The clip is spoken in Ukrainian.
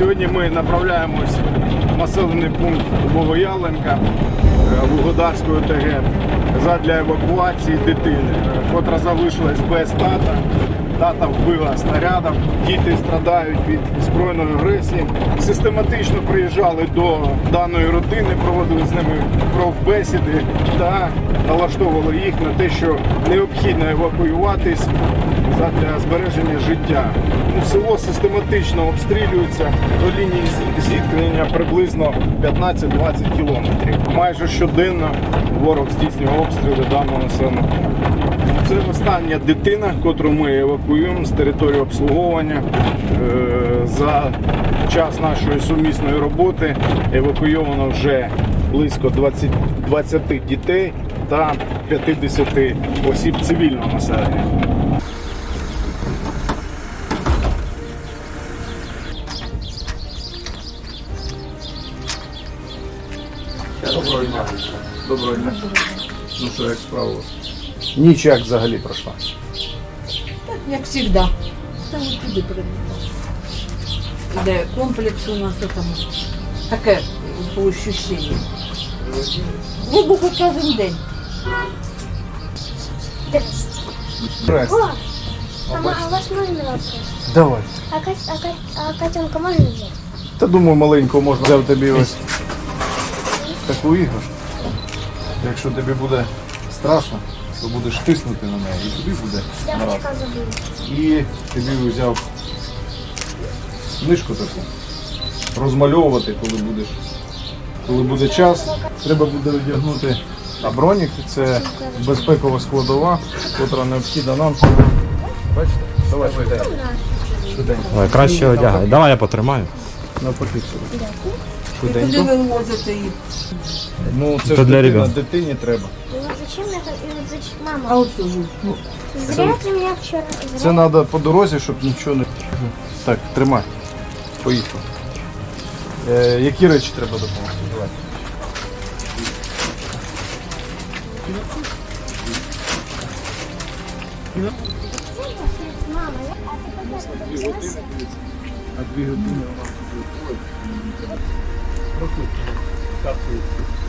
Сьогодні ми направляємось в населений пункт Богоявленка е, Вугодарської ОТГ задля евакуації дитини, е, котра залишилась без тата. Тата вбила снарядом, діти страдають від збройної агресії. Систематично приїжджали до даної родини, проводили з ними профбесіди та налаштовували їх на те, що необхідно евакуюватись для збереження життя. Село систематично обстрілюється до лінії зіткнення приблизно 15-20 кілометрів. Майже щоденно ворог здійснює обстріли даного населеного. Остання дитина, котру ми евакуюємо з території обслуговування. Е, За час нашої сумісної роботи евакуйовано вже близько 20, 20 дітей та 50 осіб цивільного населення. Доброго дня. Доброго дня. Ну що, як справа? Ніч як взагалі пройшла. Так, як завжди. Там от туди прибув. Де комплекс у нас там таке по ощущенню. Вибухи кожен день. Здрасте. О, а, а у вас можно вопрос? Давай. А, кот, а, кот, а котенка можно взять? Та думаю, маленько можна взяти тобі ось таку іграшку. Якщо тобі буде страшно, то будеш тиснути на неї і тобі буде нараз. І тобі взяв книжку таку. Розмальовувати, коли будеш. Коли буде час, треба буде одягнути а бронік це безпекова складова, котра необхідна нам. Бачите? Давай. Швиденько. Краще одягай. Давай я потримаю. Навпаки собі. І куди ви возите їх? Ну, це Це ж для дитина, ребят. дитині треба. Вот зачем я... И вот зачем... А Мама, от? Ну, зря ты меня вчера... Це треба по дорозі, щоб нічого не. Так, тримай. Поїхав. Е, які речі треба допомогти? Давай. Мама, я... а ты Дві години, дивіться. А дві години Проходьте. Капсулу.